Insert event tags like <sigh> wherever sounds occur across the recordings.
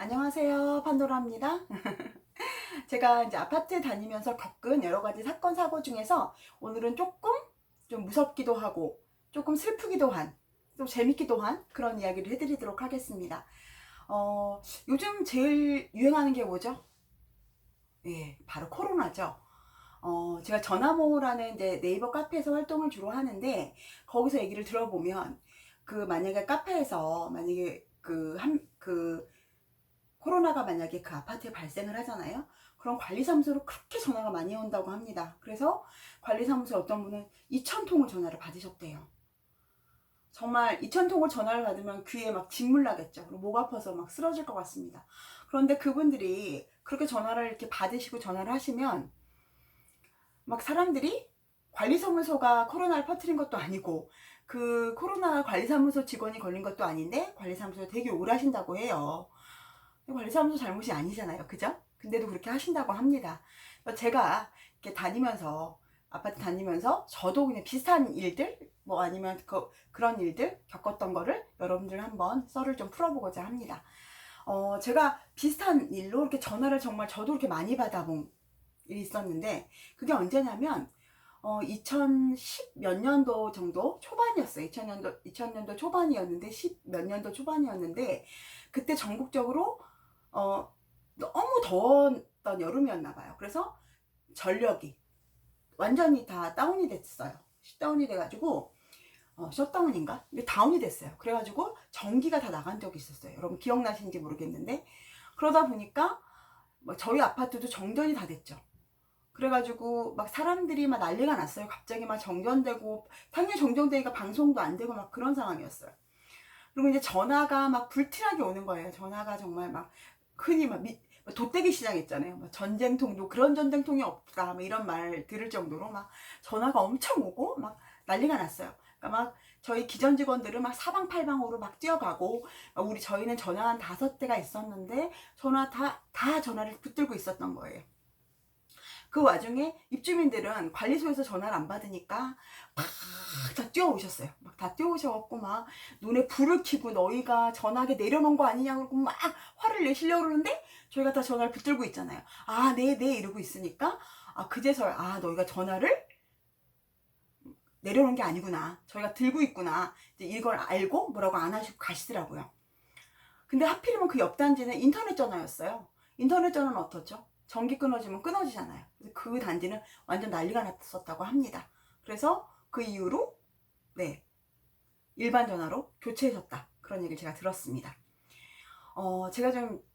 안녕하세요. 판도라입니다. <laughs> 제가 이제 아파트 다니면서 겪은 여러 가지 사건, 사고 중에서 오늘은 조금 좀 무섭기도 하고 조금 슬프기도 한, 또 재밌기도 한 그런 이야기를 해드리도록 하겠습니다. 어, 요즘 제일 유행하는 게 뭐죠? 예, 바로 코로나죠. 어, 제가 전화모라는 이제 네이버 카페에서 활동을 주로 하는데 거기서 얘기를 들어보면 그 만약에 카페에서 만약에 그 한그 코로나가 만약에 그 아파트에 발생을 하잖아요. 그럼 관리사무소로 그렇게 전화가 많이 온다고 합니다. 그래서 관리사무소 어떤 분은 2,000통을 전화를 받으셨대요. 정말 2,000통을 전화를 받으면 귀에 막 진물 나겠죠. 목 아파서 막 쓰러질 것 같습니다. 그런데 그분들이 그렇게 전화를 이렇게 받으시고 전화를 하시면 막 사람들이 관리사무소가 코로나를 퍼뜨린 것도 아니고 그 코로나 관리사무소 직원이 걸린 것도 아닌데 관리사무소에 되게 오래 하신다고 해요. 관리사무소 잘못이 아니잖아요. 그죠? 근데도 그렇게 하신다고 합니다. 제가 이렇게 다니면서 아파트 다니면서 저도 그냥 비슷한 일들 뭐 아니면 그, 그런 일들 겪었던 거를 여러분들 한번 썰을 좀 풀어보고자 합니다. 어, 제가 비슷한 일로 이렇게 전화를 정말 저도 이렇게 많이 받아본 일이 있었는데 그게 언제냐면 어, 2010 몇 년도 정도 초반이었어요. 2000년도 2000년도 초반이었는데 10 몇 년도 초반이었는데 그때 전국적으로 어, 너무 더웠던 여름이었나 봐요. 그래서 전력이 완전히 다 다운이 됐어요. 셧다운이 돼가지고 어, 셧다운인가? 이게 다운이 됐어요. 그래가지고 전기가 다 나간 적이 있었어요. 여러분 기억나시는지 모르겠는데 그러다 보니까 뭐 저희 아파트도 정전이 다 됐죠. 그래가지고 막 사람들이 막 난리가 났어요. 갑자기 막 정전되고 당연히 정전되니까 방송도 안 되고 막 그런 상황이었어요. 그리고 이제 전화가 막 불티나게 오는 거예요. 전화가 정말 막 흔히 막 미, 돗대기 있잖아요. 막 전쟁통도 그런 전쟁통이 없다. 막 이런 말 들을 정도로 막 전화가 엄청 오고 막 난리가 났어요. 그러니까 막 저희 기존 직원들은 막 사방팔방으로 막 뛰어가고 막 우리 저희는 전화 한 다섯 대가 있었는데 전화 다 다 전화를 붙들고 있었던 거예요. 그 와중에 입주민들은 관리소에서 전화를 안 받으니까 막 다 뛰어오셨어요. 막 다 뛰어오셔갖고 막 눈에 불을 켜고 너희가 전화기 내려놓은 거 아니냐 그러고 막 화를 내시려고 그러는데 저희가 다 전화를 붙들고 있잖아요. 아, 네, 네 이러고 있으니까 아 그제서야 아 너희가 전화를 내려놓은 게 아니구나. 저희가 들고 있구나. 이제 이걸 알고 뭐라고 안 하시고 가시더라고요. 근데 하필이면 그 옆 단지는 인터넷 전화였어요. 인터넷 전화는 어떻죠? 전기 끊어지면 끊어지잖아요. 그 단지는 완전 난리가 났었다고 합니다. 그래서 그 이후로 네 일반 전화로 교체해줬다 그런 얘기를 제가 들었습니다. 어 제가 좀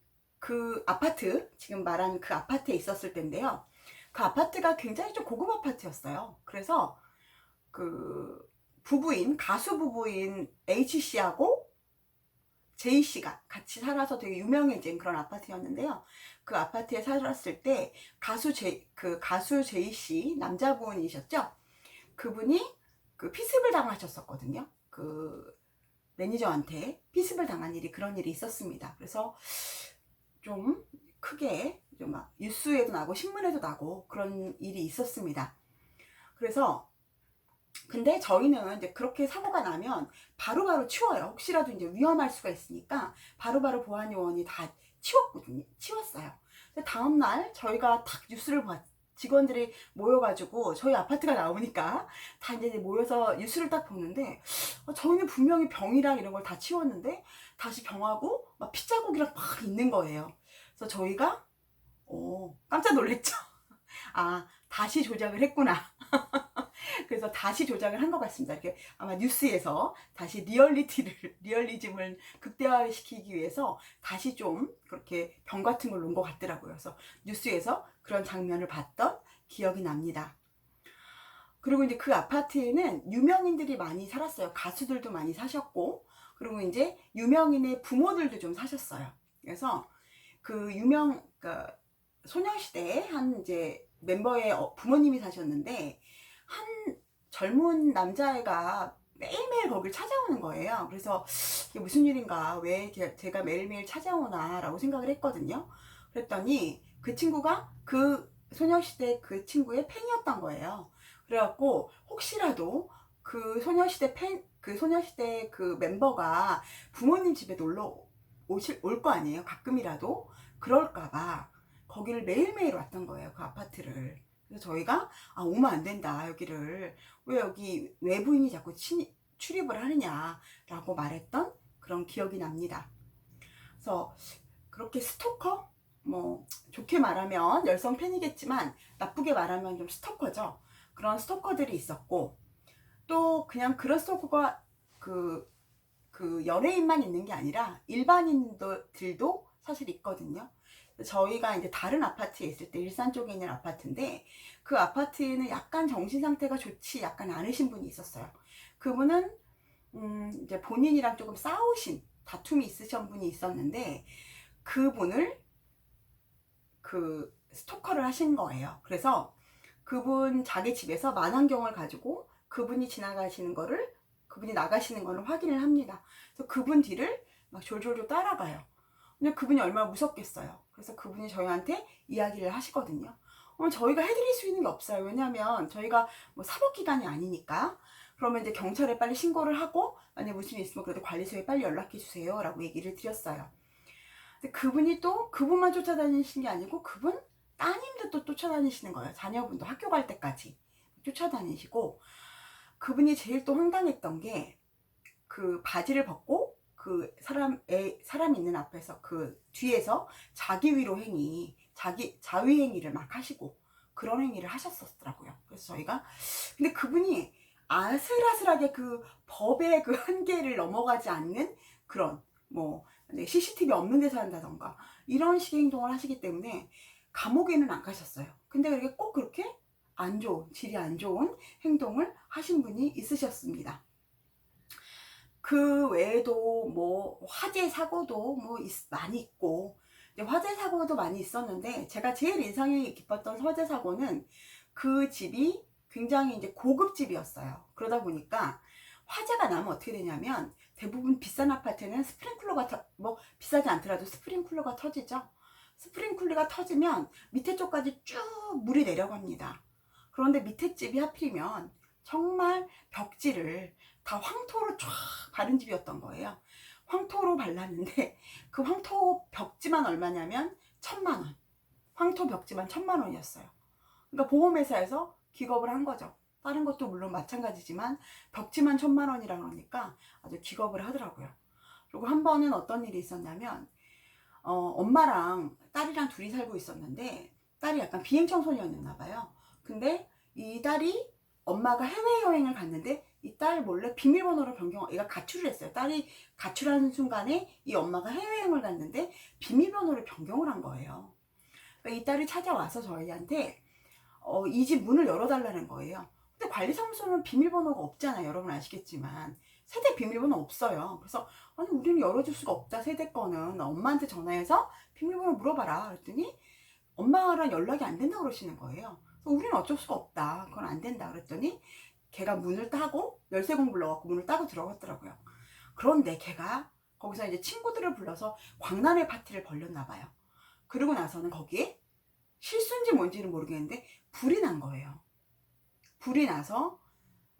그 아파트 지금 말한 그 아파트에 있었을 때인데요. 그 아파트가 굉장히 좀 고급 아파트였어요. 그래서 그 부부인 가수 부부인 H 씨하고 제이 씨가 같이 살아서 되게 유명해진 그런 아파트였는데요. 그 아파트에 살았을 때 가수 제 그 가수 제이 씨 남자분이셨죠. 그분이 그 피습을 당하셨었거든요. 그 매니저한테 피습을 당한 일이 그런 일이 있었습니다. 그래서 좀 크게 좀 막 뉴스에도 나고 신문에도 나고 그런 일이 있었습니다. 그래서 근데 저희는 이제 그렇게 사고가 나면 바로 바로 치워요. 혹시라도 이제 위험할 수가 있으니까 바로바로 보안 요원이 다 치웠거든요. 치웠어요. 다음날 저희가 탁 뉴스를 봤, 직원들이 모여가지고 저희 아파트가 나오니까 다 이제 모여서 뉴스를 딱 보는데 어, 저희는 분명히 병이랑 이런 걸 다 치웠는데 다시 병하고 막 피자국이랑 막 있는 거예요. 그래서 저희가 오, 깜짝 놀랐죠. <laughs> 아 다시 조작을 했구나. <laughs> <laughs> 그래서 다시 조작을 한 것 같습니다. 이렇게 아마 뉴스에서 다시 리얼리티를 <laughs> 리얼리즘을 극대화시키기 위해서 다시 좀 그렇게 병 같은 걸 놓은 것 같더라고요. 그래서 뉴스에서 그런 장면을 봤던 기억이 납니다. 그리고 이제 그 아파트에는 유명인들이 많이 살았어요. 가수들도 많이 사셨고, 그리고 이제 유명인의 부모들도 좀 사셨어요. 그래서 그 유명, 그 소녀시대에 한 이제 멤버의 어, 부모님이 사셨는데, 한 젊은 남자애가 매일매일 거길 찾아오는 거예요. 그래서 이게 무슨 일인가, 왜 제- 제가 매일매일 찾아오나 라고 생각을 했거든요. 그랬더니 그 친구가 그 소녀시대 그 친구의 팬이었던 거예요. 그래갖고 혹시라도 그 소녀시대 팬, 그 소녀시대 그 멤버가 부모님 집에 놀러 오실 올 거 아니에요. 가끔이라도 그럴까봐 거기를 매일매일 왔던 거예요. 그 아파트를. 그래서 저희가 아 오면 안 된다 여기를 왜 여기 외부인이 자꾸 친, 출입을 하느냐라고 말했던 그런 기억이 납니다. 그래서 그렇게 스토커 뭐 좋게 말하면 열성 팬이겠지만 나쁘게 말하면 좀 스토커죠. 그런 스토커들이 있었고 또 그냥 그런 스토커가 그, 그 연예인만 있는 게 아니라 일반인들도 사실 있거든요. 저희가 이제 다른 아파트에 있을 때 일산 쪽에 있는 아파트인데 그 아파트에는 약간 정신 상태가 좋지 약간 않으신 분이 있었어요. 그분은 음 이제 본인이랑 조금 싸우신 다툼이 있으신 분이 있었는데 그분을 그 스토커를 하신 거예요. 그래서 그분 자기 집에서 만환경을 가지고 그분이 지나가시는 거를 그분이 나가시는 거를 확인을 합니다. 그래서 그분 뒤를 막 졸졸졸 따라가요. 근데 그분이 얼마나 무섭겠어요. 그래서 그분이 저희한테 이야기를 하시거든요. 어, 저희가 해드릴 수 있는 게 없어요. 왜냐하면 저희가 뭐 사법기관이 아니니까. 그러면 이제 경찰에 빨리 신고를 하고 만약 무슨 일 있으면 그래도 관리소에 빨리 연락해 주세요. 라고 얘기를 드렸어요. 근데 그분이 또 그분만 쫓아다니시는 게 아니고 그분 따님도 또 쫓아다니시는 거예요. 자녀분도 학교 갈 때까지 쫓아다니시고 그분이 제일 또 황당했던 게 그 바지를 벗고 그 사람 애 사람 있는 앞에서 그 뒤에서 자기 위로 행위 자기 자위 행위를 막 하시고 그런 행위를 하셨었더라고요. 그래서 저희가 근데 그분이 아슬아슬하게 그 법의 그 한계를 넘어가지 않는 그런 뭐 CCTV 없는 데서 한다던가 이런 식의 행동을 하시기 때문에 감옥에는 안 가셨어요. 근데 그렇게 꼭 그렇게 안 좋은 질이 안 좋은 행동을 하신 분이 있으셨습니다. 그 외에도 뭐 화재 사고도 뭐 있- 많이 있고 화재 사고도 많이 있었는데 제가 제일 인상이 깊었던 화재 사고는 그 집이 굉장히 이제 고급 집이었어요. 그러다 보니까 화재가 나면 어떻게 되냐면 대부분 비싼 아파트는 스프링클러가 터, 뭐 비싸지 않더라도 스프링클러가 터지죠. 스프링클러가 터지면 밑에 쪽까지 쭉 물이 내려갑니다. 그런데 밑에 집이 하필이면 정말 벽지를 다 황토로 쫙 바른 집이었던 거예요. 황토로 발랐는데 <laughs> 그 황토 벽지만 얼마냐면 천만 원. 황토 벽지만 천만 원이었어요. 그러니까 보험회사에서 기겁을 한 거죠. 다른 것도 물론 마찬가지지만 벽지만 천만 원이라 그러니까 아주 기겁을 하더라고요. 그리고 한 번은 어떤 일이 있었냐면 어, 엄마랑 딸이랑 둘이 살고 있었는데 딸이 약간 비행 청소년이었나 봐요. 근데 이 딸이 엄마가 해외여행을 갔는데 이 딸 몰래 비밀번호를 변경, 얘가 가출을 했어요. 딸이 가출하는 순간에 이 엄마가 해외여행을 갔는데 비밀번호를 변경을 한 거예요. 그러니까 이 딸이 찾아와서 저희한테 어, 이 집 문을 열어달라는 거예요. 근데 관리사무소는 비밀번호가 없잖아요. 여러분 아시겠지만. 세대 비밀번호 없어요. 그래서 아니 우리는 열어줄 수가 없다. 세대 거는 엄마한테 전화해서 비밀번호 물어봐라. 그랬더니 엄마랑 연락이 안 된다 그러시는 거예요. 우리는 어쩔 수가 없다. 그건 안 된다. 그랬더니 걔가 문을 따고 열쇠공 불러갖고 문을 따고 들어갔더라고요. 그런데 걔가 거기서 이제 친구들을 불러서 광란의 파티를 벌렸나 봐요. 그러고 나서는 거기에 실수인지 뭔지는 모르겠는데 불이 난 거예요. 불이 나서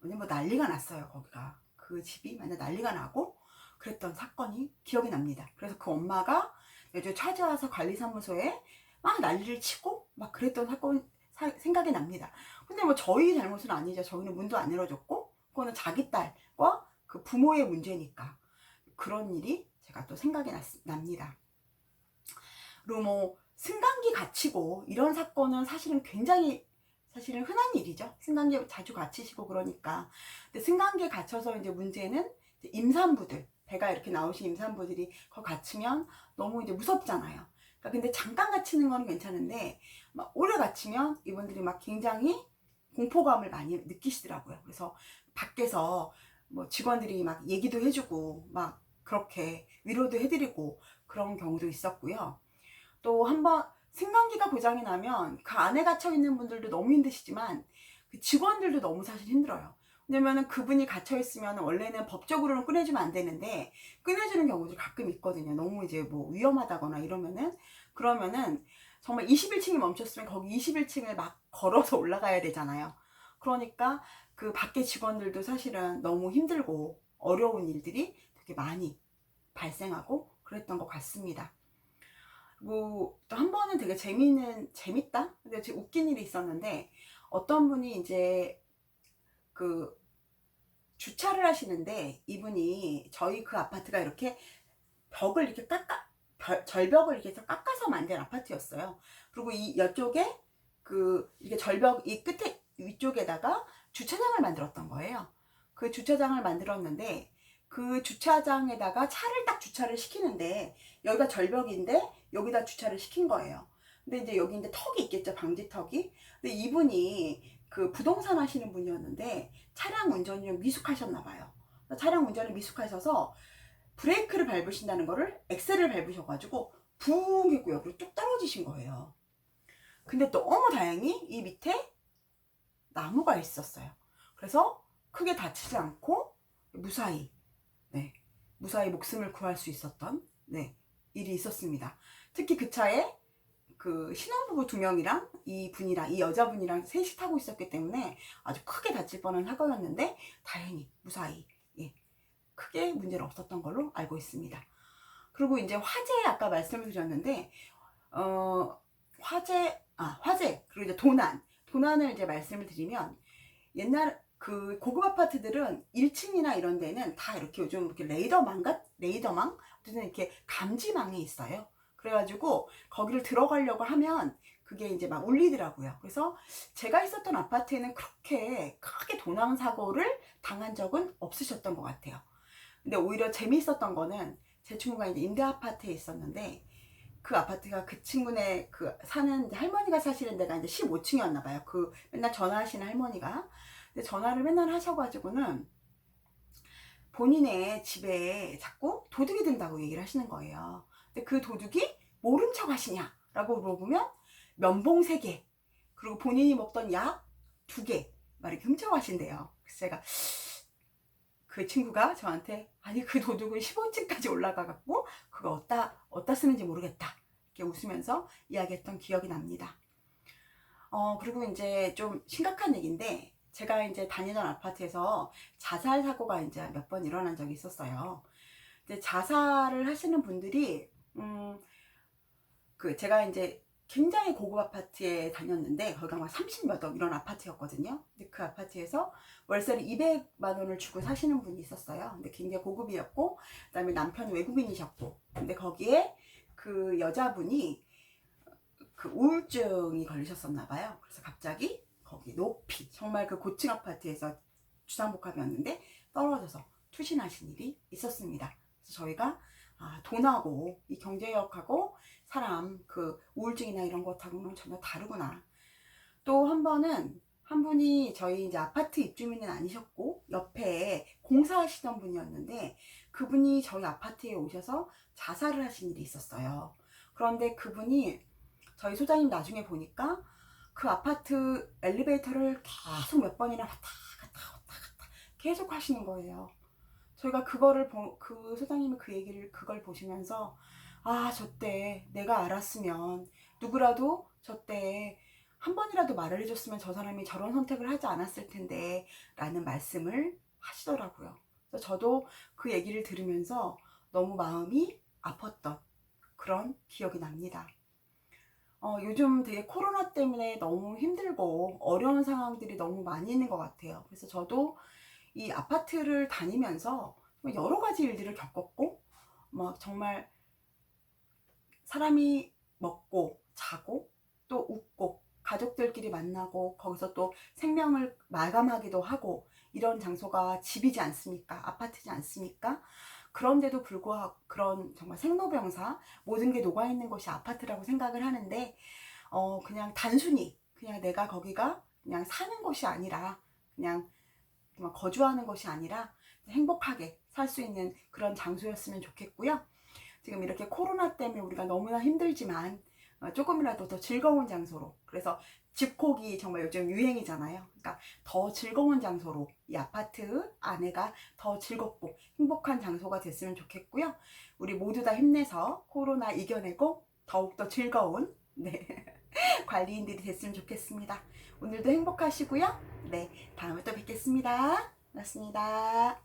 뭐 난리가 났어요. 거기가 그 집이 완전 난리가 나고 그랬던 사건이 기억이 납니다. 그래서 그 엄마가 요즘 찾아와서 관리사무소에 막 난리를 치고 막 그랬던 사건 사- 생각이 납니다. 근데 뭐 저희 잘못은 아니죠. 저희는 문도 안 열어줬고 그거는 자기 딸과 그 부모의 문제니까 그런 일이 제가 또 생각이 났, 납니다. 그리고 뭐 승강기 갇히고 이런 사건은 사실은 굉장히 사실은 흔한 일이죠. 승강기 자주 갇히시고 그러니까. 근데 승강기에 갇혀서 이제 문제는 임산부들, 배가 이렇게 나오신 임산부들이 거 갇히면 너무 이제 무섭잖아요. 그러니까 근데 잠깐 갇히는 거는 괜찮은데 막 오래 갇히면 이분들이 막 굉장히 공포감을 많이 느끼시더라고요. 그래서 밖에서 뭐 직원들이 막 얘기도 해주고 막 그렇게 위로도 해드리고 그런 경우도 있었고요. 또 한번 승강기가 고장이 나면 그 안에 갇혀 있는 분들도 너무 힘드시지만 그 직원들도 너무 사실 힘들어요. 왜냐면은 그분이 갇혀 있으면 원래는 법적으로는 꺼내주면 안 되는데 꺼내주는 경우도 가끔 있거든요. 너무 이제 뭐 위험하다거나 이러면은 그러면은 정말 21층이 멈췄으면 거기 21층을 막 걸어서 <laughs> 올라가야 되잖아요. 그러니까 그 밖에 직원들도 사실은 너무 힘들고 어려운 일들이 되게 많이 발생하고 그랬던 것 같습니다. 뭐, 또 한 번은 되게 재미는, 재밌다? 근데 웃긴 일이 있었는데, 어떤 분이 이제, 그, 주차를 하시는데, 이분이 저희 그 아파트가 이렇게 벽을 이렇게 깎아, 별- 절벽을 이렇게 깎아서 만든 아파트였어요. 그리고 이, 이쪽에, 그, 이게 절벽, 이 끝에, 위쪽에다가 주차장을 만들었던 거예요. 그 주차장을 만들었는데, 그 주차장에다가 차를 딱 주차를 시키는데, 여기가 절벽인데, 여기다 주차를 시킨 거예요. 근데 이제 여기 이제 턱이 있겠죠, 방지턱이. 근데 이분이 그 부동산 하시는 분이었는데, 차량 운전이 좀 미숙하셨나 봐요. 차량 운전을 미숙하셔서, 브레이크를 밟으신다는 거를 엑셀을 밟으셔가지고, 붕 했고 여기로 뚝 떨어지신 거예요. 근데 너무 다행히 이 밑에 나무가 있었어요. 그래서 크게 다치지 않고 무사히 네 무사히 목숨을 구할 수 있었던 네 일이 있었습니다. 특히 그 차에 그 신혼부부 두 명이랑 이 분이랑 이 여자분이랑 셋이 타고 있었기 때문에 아주 크게 다칠 뻔한 사고였는데 다행히 무사히 예 크게 문제는 없었던 걸로 알고 있습니다. 그리고 이제 화재 아까 말씀을 드렸는데 어 화재 아 화재 그리고 이제 도난 도난을 이제 말씀을 드리면 옛날 그 고급 아파트들은 1층이나 이런 데는 다 이렇게 요즘 이렇게 레이더망 같 레이더망 어쨌든 이렇게 감지망이 있어요. 그래가지고 거기를 들어가려고 하면 그게 이제 막 울리더라고요. 그래서 제가 있었던 아파트에는 그렇게 크게 도난 사고를 당한 적은 없으셨던 것 같아요. 근데 오히려 재미있었던 거는 제 친구가 이제 임대 아파트에 있었는데 그 아파트가 그 친구네 그 사는 할머니가 사시는 데가 이제 15층이었나 봐요. 그 맨날 전화하시는 할머니가. 근데 전화를 맨날 하셔가지고는 본인의 집에 자꾸 도둑이 든다고 얘기를 하시는 거예요. 근데 그 도둑이 모른 척 하시냐라고 물어보면 면봉 3개 그리고 본인이 먹던 약 2개 막 이렇게 훔쳐가신대요. 그래서 제가 그 친구가 저한테 아니 그 도둑은 15층까지 올라가갖고 그거 어디다 어디다 쓰는지 모르겠다 이렇게 웃으면서 이야기했던 기억이 납니다. 어 그리고 이제 좀 심각한 얘기인데 제가 이제 다니던 아파트에서 자살 사고가 이제 몇 번 일어난 적이 있었어요. 이제 자살을 하시는 분들이 음 그 제가 이제 굉장히 고급 아파트에 다녔는데 거기가 막 30몇 억 이런 아파트였거든요. 근데 그 아파트에서 월세를 200만 원을 주고 사시는 분이 있었어요. 근데 굉장히 고급이었고 그다음에 남편 외국인이셨고 근데 거기에 그 여자분이 그 우울증이 걸리셨었나 봐요. 그래서 갑자기 거기 높이 정말 그 고층 아파트에서 주상복합이었는데 떨어져서 투신하신 일이 있었습니다. 그래서 저희가 아, 돈하고 이 경제력하고 사람 그 우울증이나 이런 것하고는 전혀 다르구나. 또 한 번은 한 분이 저희 이제 아파트 입주민은 아니셨고 옆에 공사하시던 분이었는데 그분이 저희 아파트에 오셔서 자살을 하신 일이 있었어요. 그런데 그분이 저희 소장님 나중에 보니까 그 아파트 엘리베이터를 계속 몇 번이나 왔다 갔다 왔다 갔다 계속 하시는 거예요. 저희가 그거를 보, 그 소장님이 그 얘기를 그걸 보시면서 아, 저때 내가 알았으면 누구라도 저때 한 번이라도 말을 해줬으면 저 사람이 저런 선택을 하지 않았을 텐데 라는 말씀을 하시더라고요. 그래서 저도 그 얘기를 들으면서 너무 마음이 아팠던 그런 기억이 납니다. 어, 요즘 되게 코로나 때문에 너무 힘들고 어려운 상황들이 너무 많이 있는 것 같아요. 그래서 저도 이 아파트를 다니면서 여러 가지 일들을 겪었고, 막 정말 사람이 먹고 자고 또 웃고 가족들끼리 만나고 거기서 또 생명을 마감하기도 하고 이런 장소가 집이지 않습니까? 아파트지 않습니까? 그런데도 불구하고 그런 정말 생로병사 모든 게 녹아 있는 곳이 아파트라고 생각을 하는데 어 그냥 단순히 그냥 내가 거기가 그냥 사는 곳이 아니라 그냥 거주하는 곳이 아니라 행복하게 살 수 있는 그런 장소였으면 좋겠고요. 지금 이렇게 코로나 때문에 우리가 너무나 힘들지만 어, 조금이라도 더 즐거운 장소로 그래서 집콕이 정말 요즘 유행이잖아요. 그러니까 더 즐거운 장소로 이 아파트 안에가 더 즐겁고 행복한 장소가 됐으면 좋겠고요. 우리 모두 다 힘내서 코로나 이겨내고 더욱더 즐거운 네, <laughs> 관리인들이 됐으면 좋겠습니다. 오늘도 행복하시고요. 네, 다음에 또 뵙겠습니다. 고맙습니다.